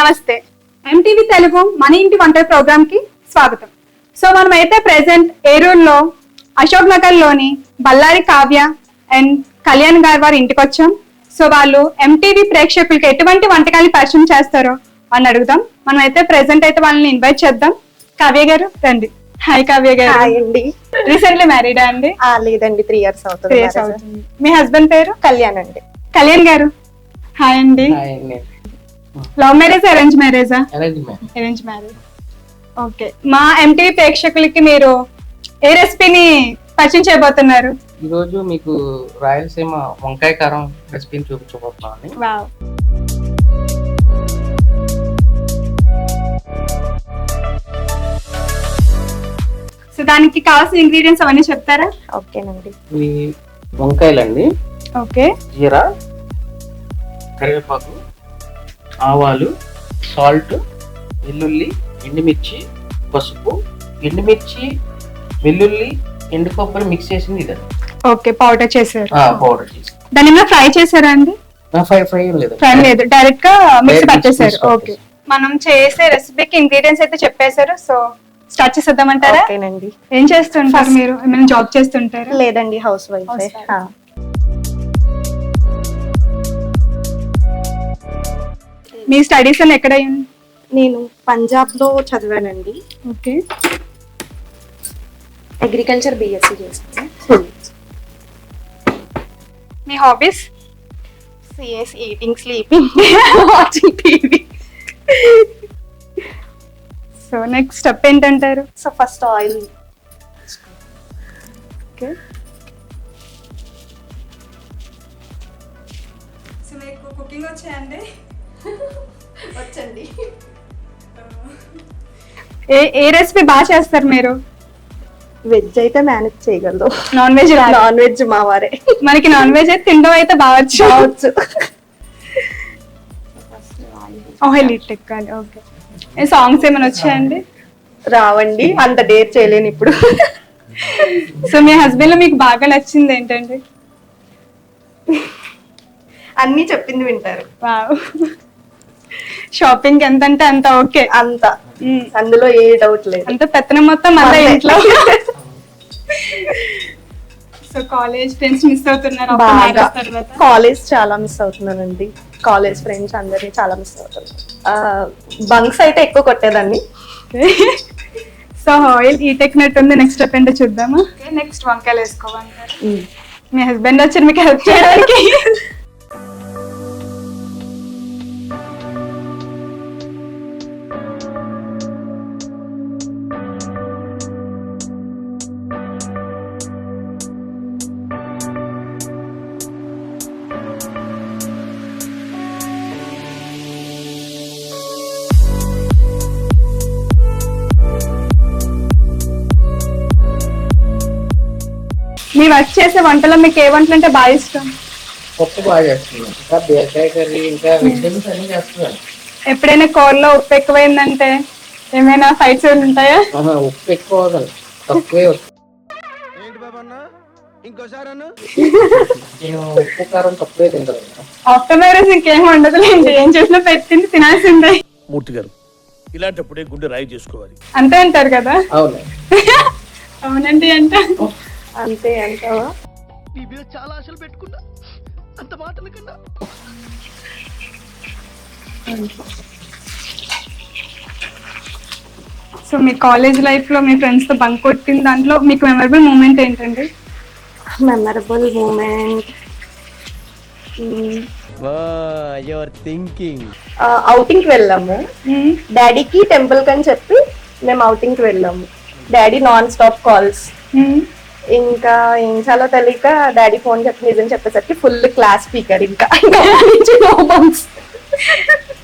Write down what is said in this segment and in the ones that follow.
నమస్తే. ఎంటీవీ తెలుగు మన ఇంటి వంట ప్రోగ్రామ్కి స్వాగతం. సో మనం అయితే ప్రెసెంట్ ఏరూరులో అశోక్ నగర్లోని బల్లారి కావ్య అండ్ కళ్యాణ్ గారు వారి ఇంటికి వచ్చాం సో వాళ్ళు ఎంటీవీ ప్రేక్షకులకి ఎటువంటి వంటకాలు పరిచయం చేస్తారో అని అడుగుదాం. మనం అయితే ప్రెసెంట్ అయితే వాళ్ళని ఇన్వైట్ చేద్దాం. కావ్య గారు రండి. హాయ్ కావ్య గారు. హాయ్ అండి. రీసెంట్లీ మ్యారీడా అండి? ఆ లేదండి. Three years. అవుతుంది మీ హస్బెండ్ పేరు? కళ్యాణ్ అండి. కళ్యాణ్ గారు. హాయ్ అండి. లవ్ మ్యారేజ్ అరేంజ్ మ్యారేజా అరేంజ్ మ్యారేజ్ ఓకే మా ఎంటీవీ ప్రేక్షకులకి మీరు ఏ రెసిపీని పరిచయం చేయబోతున్నారు? ఈరోజు మీకు రాయలసీమ వంకాయ కారం రెసిపీని చూపించబోతున్నామని వావ్ సో దానికి కావాల్సిన ఇంగ్రీడియంట్స్ అవన్నీ చెప్తారా? ఓకేనండి. ఇవి వంకాయలండి. ఓకే జీరా కరివేపాకు ఆవాలు సాల్ట్ వెల్లుల్లి ఎండుమిర్చి పసుపు. ఎండుమిర్చి వెల్లుల్లి ఎండు కొబ్బరి మిక్స్ చేసింది ఇదండి ఓకే పౌడర్ చేశారు. పౌడర్ చేసి. దాని మీద ఫ్రై చేశారా అండి? ఫ్రై ఫ్రై లేదు. ఫ్రై లేదు. డైరెక్ట్గా మిక్స్ పట్టేశారు. mix ఓకే మనం చేసే రెసిపీకి ఇంగ్రీడియంట్స్ అయితే చెప్పేశారు. సో స్టార్ట్ చేసేద్దామంటారా? ఓకేనండి. ఏం చేస్తుంటారు మీరు? ఏమైనా జాబ్ చేస్తుంటారా? లేదండి హౌస్ వైఫ్ మీ స్టడీస్ అని ఎక్కడ నేను పంజాబ్లో చదివానండి. ఓకే. అగ్రికల్చర్ బిఎస్సి చేస్తాను మీ hobbies? CS eating sleeping watching TV. So next step ఏంటంటారు? So first oil. Okay. So మీకు కుకింగ్ వచ్చాయండి వచ్చండి. ఏ ఏ రెసిపీ బాగా చేస్తారు మీరు? వెజ్ అయితే మేనేజ్ చేయగలదు. నాన్ వెజ్ నాన్ వెజ్ మా వారే. మనకి నాన్ వెజ్ అయితే తినడం అయితే బావచ్చు లీట్ ఎక్కాలి ఓకే. ఏ సాంగ్స్ ఏమైనా వచ్చాయండి? రావండి అంత డేర్ చేయలేను ఇప్పుడు. సో మీ హస్బెండ్లో మీకు బాగా నచ్చింది ఏంటండి? అన్ని చెప్పింది వింటారు. వావ్ షాపింగ్ ఎంత అంటే అంత ఓకే. అంత. అందులో ఏ డౌట్ లేదు. అంత పెత్తనం మొత్తం మళ్ళీ అంతే. ఇంట్లో. సో కాలేజ్ ఫ్రెండ్స్ మిస్ అవుతున్నారు బాగా. కాలేజ్ చాలా మిస్ అవుతున్నానండి కాలేజ్ ఫ్రెండ్స్ అందరినీ చాలా మిస్ అవుతున్నాను బంక్స్ అయితే ఎక్కువ కొట్టేదాన్ని. సో ఆయిల్ ఈ టెక్నెట్ ఉంది. నెక్స్ట్ స్టెప్ ఏంటో చూద్దామా? నెక్స్ట్ వంకాయలు వేసుకోవాలి. మీ హస్బెండ్ వచ్చి మీకు హెల్ప్ చేయడానికి. మీ వర్క్ చేసే వంటలో మీకు ఏ వంటలు అంటే బాగా ఇష్టం? పప్పు బాగా చేస్తున్నాను. ఇంకా బీరకాయ కర్రీ ఇంకా వెజిటేబుల్స్ అన్ని చేస్తున్నాను. ఎప్పుడైనా కూరలో ఉప్పు ఎక్కువైందంటే ఏమైనా ఫైట్స్ ఉంటాయా? ఉప్పు ఎక్కువ తక్కువే వస్తుంది. ఏంటి బాబన్న ఇంకోసారి అన్న? నేను ఉప్పు కారం తక్కువే తింటాను. ఆఫ్టర్ మ్యారేజ్ ఇంకేం ఉండదులేండి ఏం చేసినా పెట్టింది తినాల్సిందే. మూర్తి గారు ఇలాంటప్పుడే గుండె రాయి చేసుకోవాలి. అంతే అంటారు కదా? అవును. అవునండి అంటే అంతే అంటావా? నీ మీద చాలా ఆశలు పెట్టుకున్నా. అంత మాటల కన్నా. సో మీ కాలేజ్ లైఫ్లో మీ ఫ్రెండ్స్తో బంక్ కొట్టిన దాంట్లో మీకు మెమరబుల్ మూమెంట్ ఏంటండి? మెమరబుల్ మూమెంట్ యువర్ థింకింగ్ అవుటింగ్కి వెళ్ళాము. డాడీకి టెంపుల్ కని చెప్పి మేము outing కి వెళ్ళాము. డాడీ నాన్ స్టాప్ కాల్స్ ఇంకా ఏం చాలో తెలియక డాడీ ఫోన్ చెప్పి నిజం చెప్పేసరికి ఫుల్ క్లాస్ స్పీకర్ ఇంకా.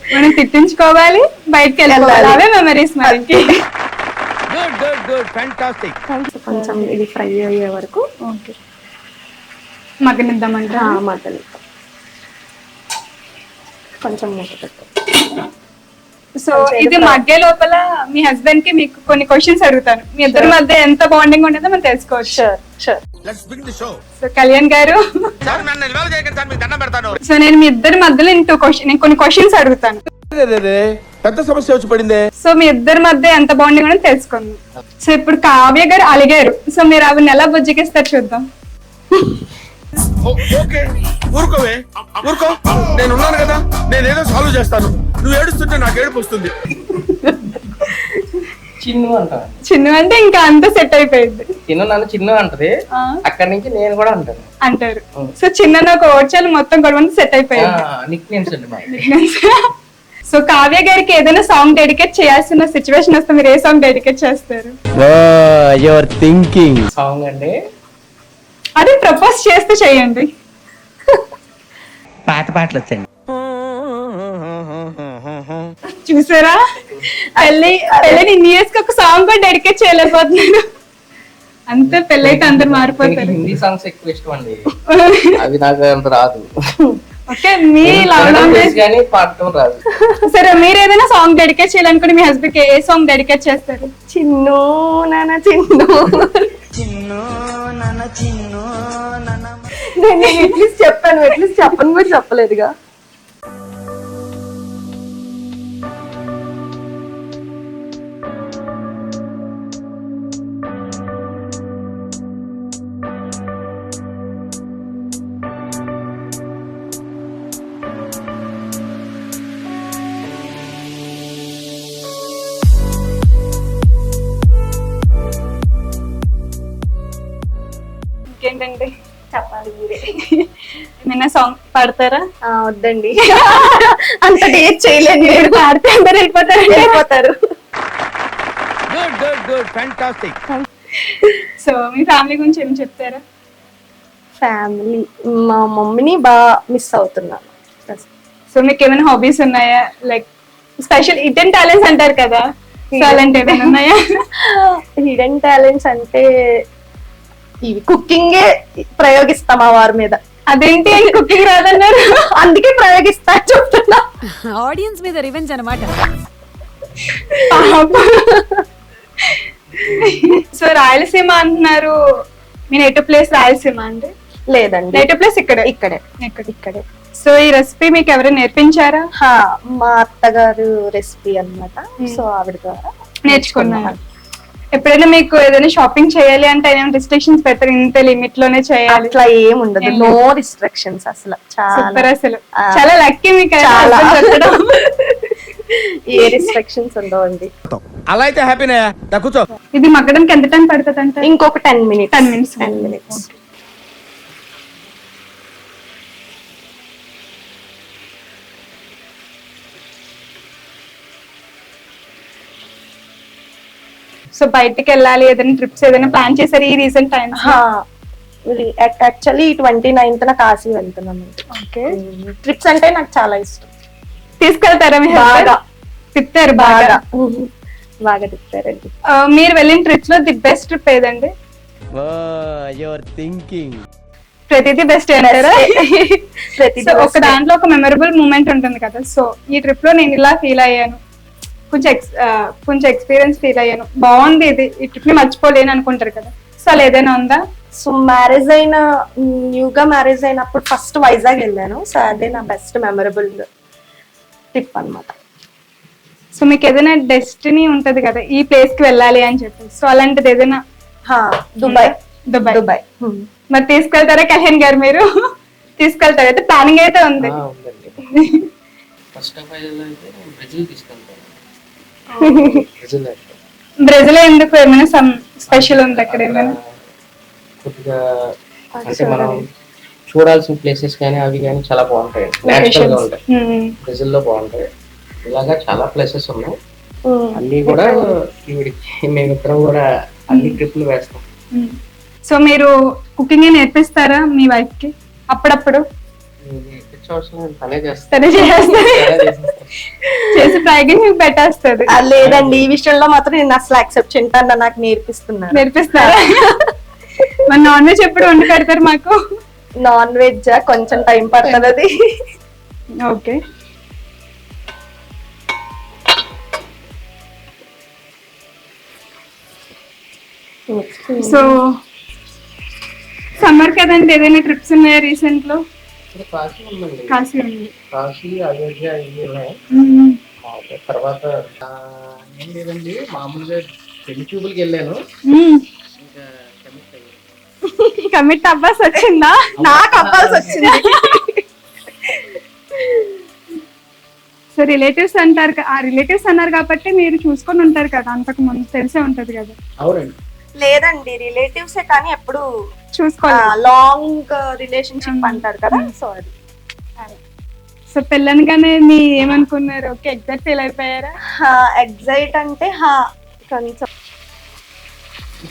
మనం తిట్టించుకోవాలి బయటకు వెళ్ళాలి. అవే మెమరీస్ మనకి. గుడ్ గుడ్ గుడ్ ఫ్యాంటాస్టిక్ కొంచెం ఇది ఫ్రై అయ్యే వరకు. ఓకే మగ్గనిద్దామంట మటన్ కొంచెం మూత పెట్టు సో ఇది మధ్య లోపల మీ హస్బెండ్కి మీకు కొన్ని క్వశ్చన్స్ అడుగుతాను. మీ ఇద్దరి మధ్య ఎంత బాండింగ్ ఉండేదో మనం తెలుసుకోవచ్చు. Sure sure let's begin the show so Kalyan గారు. సో నేను మీ ఇద్దరి మధ్యలో ఇంటూ క్వశ్చన్ నేను కొన్ని క్వశ్చన్స్ అడుగుతాను. పెద్ద సమస్య వచ్చి పడిందే. సో మీ ఇద్దరి మధ్య ఎంత బాండింగ్ కూడా తెలుసుకుందాం. సో ఇప్పుడు కావ్య గారు అలిగారు. సో మీరు ఆవిడని ఎలా బుజ్జగిస్తారు చూద్దాం. ఓకే. ఊరుకోవే. ఊరుకో. నేను ఉన్నాను కదా. నేను ఏదో సాల్వ్ చేస్తాను. నువ్వు ఏడుస్తుంటే నాకు ఏడుపు వస్తుంది. చిన్ను అంట. చిన్న అంటే ఇంకా అంతా సెట్ అయిపోయింది. చిన్ను నన్ను చిన్ను అంటది. అక్కడి నుంచి నేను కూడా అంటాను అంటారు. సో చిన్న ఒక ఓడ్చాలు మొత్తం గొడవ సెట్ అయిపోయింది. నిక్ నేమ్స్ సో కావ్య గారికి ఏదైనా సాంగ్ డెడికేట్ చేయాల్సిన సిచ్యువేషన్ వస్తే మీరు ఏ సాంగ్ డెడికేట్ చేస్తారు? యువర్ థింకింగ్ సాంగ్ అండి అదే ప్రపోజ్ చేస్తే చేయండి. పాత పాటలు వచ్చండి చూసారా? పెళ్ళి పెళ్ళని ఇన్ని ఇయర్స్కి ఒక సాంగ్ కూడా డెడికేట్ చేయలేకపోతున్నాను. అంతే పెళ్ళైతే అందరు మారిపోతారు. హిందీ సాంగ్స్ ఎక్కువ ఇష్టం అండి. అవి నాకు అంత రాదు. ఓకే మీ లవ్ లాంగ్వేజ్ కానీ పాడటం రాదు. సరే మీరు ఏదైనా సాంగ్ డెడికేట్ చేయాలనుకుని మీ హస్బెండ్కి ఏ సాంగ్ డెడికేట్ చేస్తారు? చిన్ను నాన్న చిన్ను నేను ఎట్లీస్ట్ చెప్పాను ఎట్లీస్ట్ చెప్పను కూడా చెప్పలేదుగా. ఏమైనా సాంగ్ పాడతారా? వద్దండి. అంత డేట్ చేయలేను మీరు నేను. పాడితే అందరు వెళ్ళిపోతారు. వెళ్ళిపోతారు. Good good good fantastic so మీ ఫ్యామిలీ గురించి ఏం చెప్తారా? ఫ్యామిలీ మా మమ్మీని బాగా మిస్ అవుతున్నాను సో మీకు ఏమైనా హాబీస్ ఉన్నాయా? లైక్ స్పెషల్ ఇటెన్ టాలెంట్స్ అంటారు కదా. సో అలాంటి ఏమైనా ఉన్నాయా? హిడెన్ టాలెంట్స్ అంటే ఇవి కుకింగే ప్రయోగిస్తాం ఆ వారి మీద. అదేంటి కుకింగ్ రాదన్నారు? అందుకే ప్రయోగిస్తా చెప్తున్నా. ఆడియన్స్ మీద రివెంజ్ అనమాట సో రాయలసీమ అంటున్నారు. మీ నేటివ్ ప్లేస్ రాయలసీమ అండి? లేదండి. నేటివ్ ప్లేస్ ఇక్కడ? ఇక్కడే. ఇక్కడ ఇక్కడే. సో ఈ రెసిపీ మీకు ఎవరైనా నేర్పించారా? హా, మా అత్తగారు రెసిపీ అన్నమాట. సో ఆవిడ ద్వారా నేర్చుకున్నాను. ఎప్పుడైనా మీకు ఏదైనా షాపింగ్ చేయాలి అంటే ఏమైనా రిస్ట్రిక్షన్స్ పెడతారు? ఇంత లిమిట్లోనే చేయాలి. అట్లా ఏం ఉండదు. నో రిస్ట్రిక్షన్స్ అసలు. సూపర్ చాలా అసలు. చాలా లక్కీ మీకు చాలా. ఏ రిస్ట్రిక్షన్స్ ఉండవండి. అలా అయితే హ్యాపీనే కూర్చో. ఇది మగ్గడానికి ఎంత టైం పడుతుంది అంటే ఇంకొక ten minutes 10 minutes. Ten minutes so బయటికి వెళ్ళాలి ఏదైనా ట్రిప్స్ ఏదైనా ప్లాన్ చేశారు ఈ recent times actually twenty ninth నా కాశీ వెళ్తున్నాను. ఓకే. ట్రిప్స్ అంటే నాకు చాలా ఇష్టం. తీసుకెళ్తారా మీ బాగా. తిప్పారు బాగా? బాగా. తిప్పారండి. మీరు వెళ్ళిన ట్రిప్స్లో ది బెస్ట్ ట్రిప్ ఏదండి? Your thinking. ప్రతిదీ బెస్ట్ ఒక. దాంట్లో ఒక మెమరబుల్ మూమెంట్ ఉంటుంది కదా. సో ఈ ట్రిప్లో నేను ఇలా ఫీల్ అయ్యాను. కొంచెం ఆ, కొంచెం ఎక్స్పీరియన్స్ ఫీల్ అయ్యాను. బాగుంది ఇది. ఈ ట్రిప్ని మర్చిపోలేను అనుకుంటారు కదా. సో అలా ఏదైనా ఉందా? సో మ్యారేజ్ అయిన న్యూగా మ్యారేజ్ అయినప్పుడు ఫస్ట్ వైజాగ్ వెళ్ళాను. సో అదే నా బెస్ట్ మెమరబుల్ ట్రిప్ అన్నమాట. సో మీకు ఏదైనా డెస్టినీ ఉంటది కదా ఈ ప్లేస్కి వెళ్ళాలి అని చెప్పి సో అలాంటిది ఏదైనా హా, దుబాయ్. దుబాయ్. దుబాయ్. మరి తీసుకెళ్తారా కళ్యాణ్ గారు మీరు? తీసుకెళ్తారు? అయితే ప్లానింగ్ అయితే ఉంది. ఫస్ట్ ఆఫ్ ఆల్ అయితే బ్రెజిల్ తీసుకెళ్తాను. బ్రెజిల్ ఎందుకు? ఏమైనా సమ్ స్పెషల్ ఉంది అక్కడ ఏమైనా? కొద్దిగా అంటే మనం చూడాల్సిన ప్లేసెస్ కానీ అవి కానీ చాలా బాగుంటాయి. నేచురల్గా ఉంటాయి. బ్రెజిల్లో బాగుంటాయి. ఇలాగా చాలా ప్లేసెస్ ఉన్నాయి. అన్ని కూడా ఈవిడికి మేమిద్దరం కూడా అన్ని ట్రిప్లు వేస్తాం. సో మీరు కుకింగ్ నేర్పిస్తారా మీ వైఫ్కి? అప్పుడప్పుడు? తనే. చేసి మీకు పెట్టేస్తుంది లేదండి ఈ విషయంలో మాత్రం నేను అసలు యాక్సెప్ట్ చింటాను నాకు నేర్పిస్తున్నారు. నేర్పిస్తారా మరి నాన్ వెజ్ ఎప్పుడు వండి పెడతారు మాకు? నాన్ వెజ్ కొంచెం టైం పడుతుంది అది. ఓకే. సో సమ్మర్ కదండి ఏదైనా ట్రిప్స్ ఉన్నాయా రీసెంట్లో? కాశీ ఉందండి. కాశీ ఉంది. కాశీ అయోధ్య ఇవి తర్వాత ఏం లేదండి మామూలుగా పెళ్ళి చూపులకి వెళ్ళాను. కమిట్ అబ్బాస్ వచ్చిందా? నాకు అవ్వాల్సి వచ్చింది. సో రిలేటివ్స్ అంటారు ఆ రిలేటివ్స్ అన్నారు కాబట్టి మీరు చూసుకొని ఉంటారు కదా అంతకు ముందు తెలిసే ఉంటది కదా. అవునండి. లేదండి రిలేటివ్సే కానీ ఎప్పుడు చూసుకోవాలి లాంగ్ రిలేషన్షిప్ అంటారు కదా సో అది. సో పెళ్ళనగానే మీ ఏమనుకున్నారు? ఓకే ఎగ్జాక్ట్ ఫీల్ అయిపోయారా? ఎగ్జైట్ అంటే హా కొంచెం.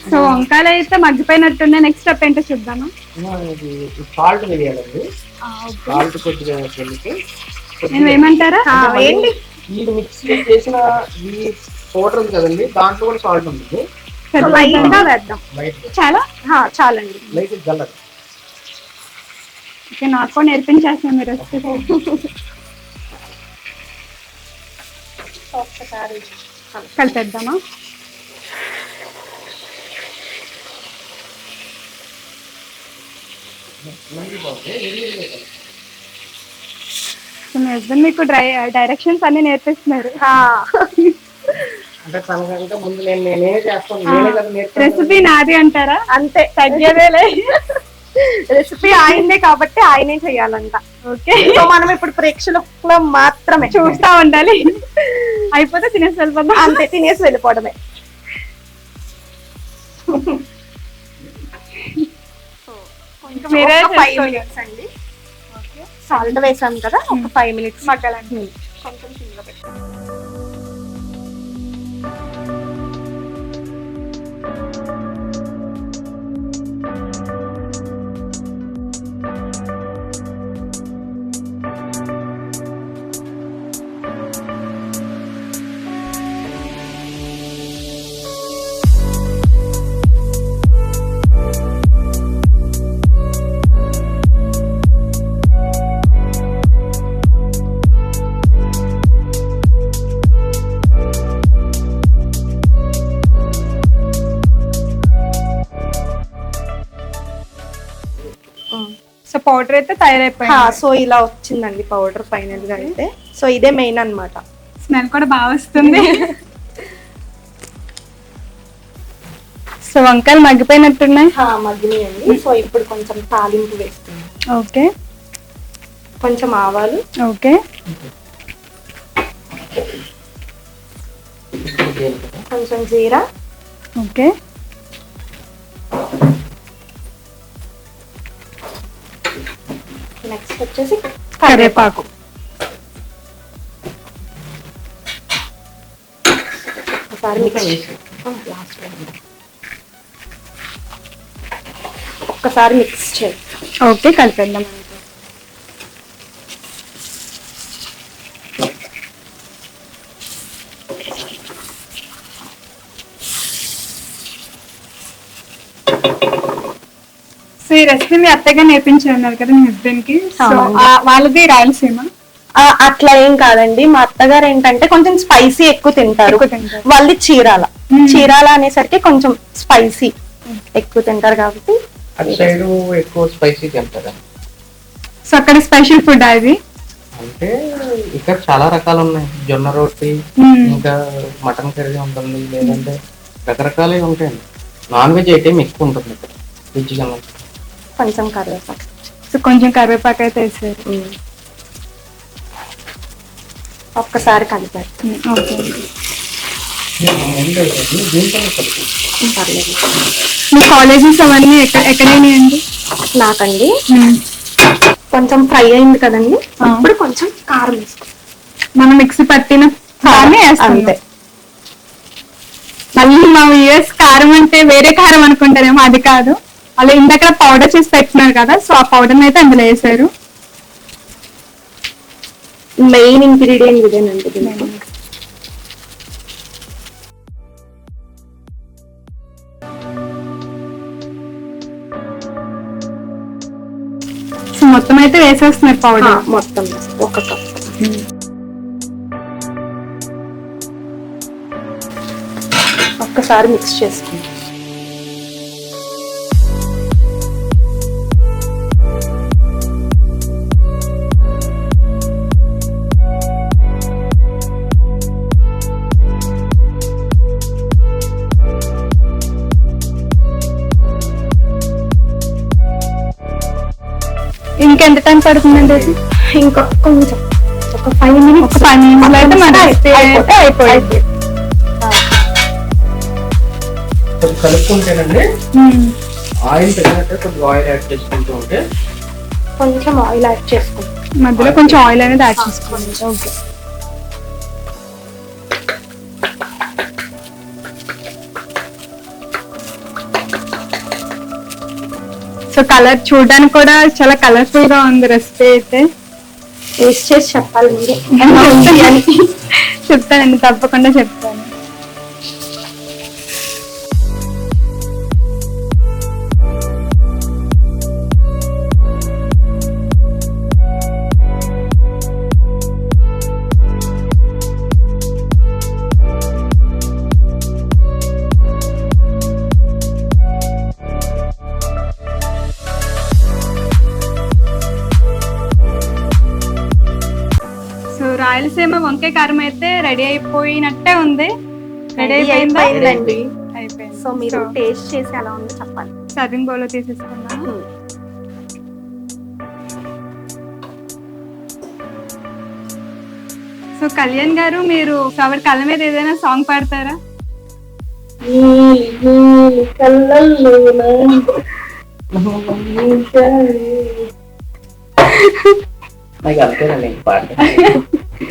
సో వంకాయలు అయితే మగ్గిపోయినట్టున్నాయి నెక్స్ట్ స్టెప్ ఏంటో చూద్దామా? సాల్ట్ వేయాలండి సాల్ట్ కొద్దిగా కలిపి నేను ఏమంటారా? ఏంటి? ఈ మిక్సీ చేసిన ఈ పౌడర్ ఉంది కదండి దాంట్లో కూడా సాల్ట్ ఉంటుంది. లైట్గా వేద్దాం. చాలా? హా, చాలండి. ఓకే నాకు కూడా నేర్పించేస్తాను మీరు రెసిపీ ఒక్కసారి కలిపేద్దామా? సో మీ హస్బెండ్ మీకు డ్రై డైరెక్షన్స్ అన్ని నేర్పిస్తున్నారు. హా. అంటే తనకంటే ముందు నేను నేనే చేస్తాను. నేనే కదా నేర్చుకుంటాను రెసిపీ నాది అంటారా? అంతే. తగ్గేదేలే. రెసిపీ ఆయనే కాబట్టి ఆయనే చేయాలంట. ఓకే. సో మనం ఇప్పుడు ప్రేక్షకులు మాత్రమే. చూస్తా ఉండాలి. అయిపోతే తినేసి వెళ్ళిపోదాం. అంతే తినేసి వెళ్ళిపోవడమే. మీరే ఫైవ్. మినిట్స్ అండి. సాల్ట్ వేసాం కదా ఒక ఫైవ్ మినిట్స్ మగ్గాలండి. కొంచెం సిమ్లో పెట్టు. పౌడర్ అయితే తయారైపోయింది. సో ఇలా వచ్చిందండి పౌడర్ ఫైనల్గా అయితే. సో ఇదే మెయిన్ అన్నమాట. స్మెల్ కూడా బాగా వస్తుంది. సో వంకాయలు మగ్గిపోయినట్టున్నాయి? మగ్గినాయండి. సో ఇప్పుడు కొంచెం తాలింపు వేస్తున్నాం ఓకే. కొంచెం ఆవాలు. ఓకే. కొంచెం జీరా. ఓకే. వచ్చేసి కరివేపాకు. ఒకసారి మిక్స్ లాస్ట్ ఒక్కసారి మిక్స్ చేయి. ఓకే కలిపేద్దాం. రెసిపీ మీ అత్తగా నేర్పించి ఉన్నారు కదా మీ హస్బెండ్కి. సో అవునండి. ఆ- వాళ్ళది రాయలసీమ. ఆ, అట్లా ఏం కాదండి. మా అత్తగారు ఏంటంటే కొంచెం స్పైసీ ఎక్కువ తింటారు. ఎక్కువ తింటారు. వాళ్ళది చీరాల. చీరాల అనేసరికి కొంచెం స్పైసీ ఎక్కువ తింటారు కాబట్టి. అటు సైడ్ ఎక్కువ స్పైసీ తింటారా? సో అక్కడ స్పెషల్ ఫుడ్ అది అంటే ఇక్కడ చాలా రకాలు ఉన్నాయి. జొన్న రొట్టి మ్మ్. ఇంకా మటన్ కర్రీ ఉంటుంది. లేదంటే రకరకాలే ఉంటాయండి. నాన్ వెజ్ ఐటెం ఎక్కువ ఉంటుంది ఇక్కడ. వెజ్ కన్నా. కొంచెం కరివేపాకు. సో కొంచెం కరివేపాకు అయితే వేసారు. ఒక్కసారి కలిపారు. ఓకే పర్లేదు. మీ కాలేజెస్ అవన్నీ ఎక్కడ ఎక్కడైనాయండి నాకండి. కొంచెం ఫ్రై అయింది కదండి. అప్పుడు కొంచెం కారం వేసుకో. మనం మిక్సీ పట్టిన దాన్ని వేస్తాం అంతే. మళ్ళీ మా యూఎస్ కారం అంటే వేరే కారం అనుకుంటారేమో అది కాదు. అలా ఇందాక పౌడర్ చేసి పెట్టినారు కదా సో ఆ పౌడర్ అయితే అందులో వేసారు. మెయిన్ ఇంగ్రీడియంట్ ఇదేనండి మొత్తం అయితే వేసేస్తున్నారు ఆ, పౌడర్ మొత్తం. ఒక కప్. ఒక్కసారి మిక్స్ చేసుకుంటాం పడుతుందండి అది? ఇంకా కొంచెం ఒక ఫైవ్ మినిట్స్ ఫైవ్ నిమిషాలు అయితే మన అయిపోయింది. కొంచెం కలుపుకుంటేనండి ఆయిల్ తగినట్టే కొద్దిగా ఆయిల్ యాడ్ చేసుకుంటూ ఉంటే కొంచెం ఆయిల్ యాడ్ చేసుకుంటాం మధ్యలో కొంచెం ఆయిల్ అనేది యాడ్ చేసుకోండి. ఓకే. సో కలర్ చూడడానికి కూడా చాలా కలర్ఫుల్గా ఉంది రెసిపీ అయితే. టేస్ట్ చేసి చెప్పాలి చెప్తానండి తప్పకుండా చెప్తాను. రాయలసీమ వంకాయ కారం అయితే రెడీ అయిపోయినట్టే ఉంది. రెడీ అయిపోయిందండి. అయిపోయింది. సో మీరు టేస్ట్ చేసి ఎలా ఉందో చెప్పాలి. సర్వింగ్ బౌల్ తీసేసుకున్నాను సో కళ్యాణ్ గారు మీరు ఆవిడ కళ్ళ మీద ఏదైనా సాంగ్ పాడతారా? నాకు అంతేనండి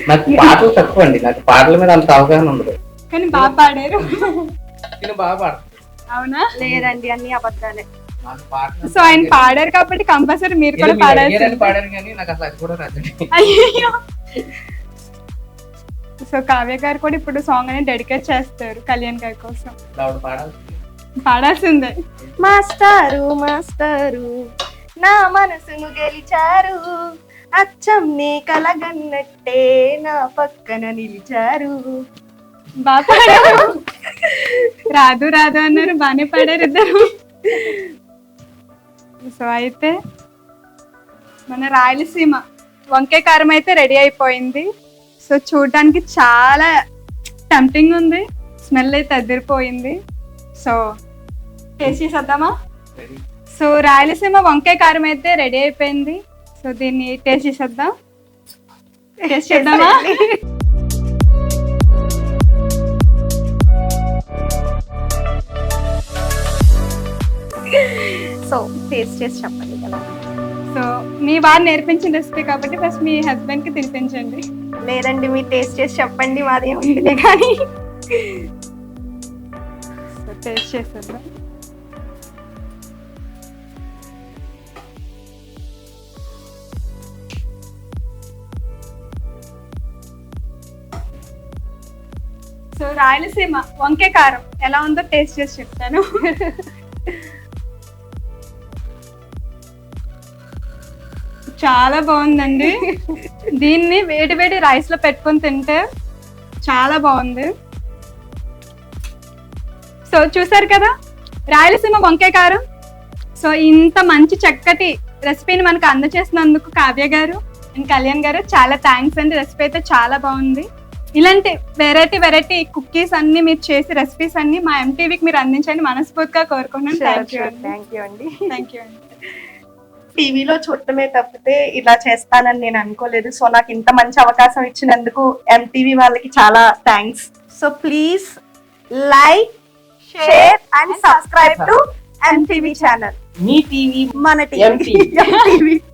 నాకు పాటలు తక్కువ అండి నాకు పాటల మీద అంత అవగాహన ఉండదు. కానీ బాగా పాడారు. నేను బాగా పాడతాను అవునా? లేదండి అన్ని అబద్ధాలే. సో ఆయన పాడారు కాబట్టి కంపల్సరీ మీరు కూడా అడిగారని పాడాను కానీ నాకు అసలు అది కూడా రాదండి అయ్యో సో కావ్య గారు కూడా ఇప్పుడు సాంగ్ అనేది డెడికేట్ చేస్తారు కళ్యాణ్ గారి కోసం. పాడాల్సిందే. మాస్టారు మాస్టారు నా మనసును గెలిచారు. అచ్చం నీ కలగన్నట్టే నా పక్కన నిలిచారు. బాగా రాదు రాదు అన్నారు. బాగానే పాడారు ఇద్దరు. సో అయితే మన రాయలసీమ వంకాయ కారం అయితే రెడీ అయిపోయింది. సో చూడడానికి చాలా టెంప్టింగ్ ఉంది. స్మెల్ అయితే అదిరిపోయింది. సో టేస్ట్ చేసేద్దామా? సో రాయలసీమ వంకాయ కారం అయితే రెడీ అయిపోయింది. సో దీన్ని టేస్ట్ చేసేద్దాం. టేస్ట్ చేద్దామా? సో టేస్ట్ చేసి చెప్పండి ఎలా సో మీ వారు నేర్పించిన రెసిపీ కాబట్టి ఫస్ట్ మీ హస్బెండ్కి తినిపించండి. లేదండి మీరు టేస్ట్ చేసి చెప్పండి మాది ఏముందిలే కానీ. టేస్ట్ చేసేద్దాం. సో రాయలసీమ వంకే కారం ఎలా ఉందో టేస్ట్ చేసి చెప్తాను. చాలా బాగుందండి. దీన్ని వేడి వేడి రైస్లో పెట్టుకొని తింటే చాలా బాగుంది. సో చూసారు కదా రాయలసీమ వంకాయ కారం? సో ఇంత మంచి చక్కటి రెసిపీని మనకు అందచేసినందుకు కావ్య గారు అండ్ కళ్యాణ్ గారు చాలా థ్యాంక్స్ అండి. రెసిపీ అయితే చాలా బాగుంది. ఇలాంటి వెరైటీ వెరైటీ కుకీస్ అన్ని మీరు చేసి రెసిపీస్ అన్ని మా ఎంటీవీకి మీరు అందించండి మనస్ఫూర్తిగా కోరుకున్నాను థ్యాంక్ యూ అండి. థ్యాంక్ యూ అండి. థ్యాంక్ యూ అండి. టీవీలో చూడటమే తప్పితే ఇలా చేస్తానని నేను అనుకోలేదు. సో నాకు ఇంత మంచి అవకాశం ఇచ్చినందుకు ఎంటీవీ వాళ్ళకి చాలా thanks so please like share and subscribe to MTV channel me TV మన. టీవీ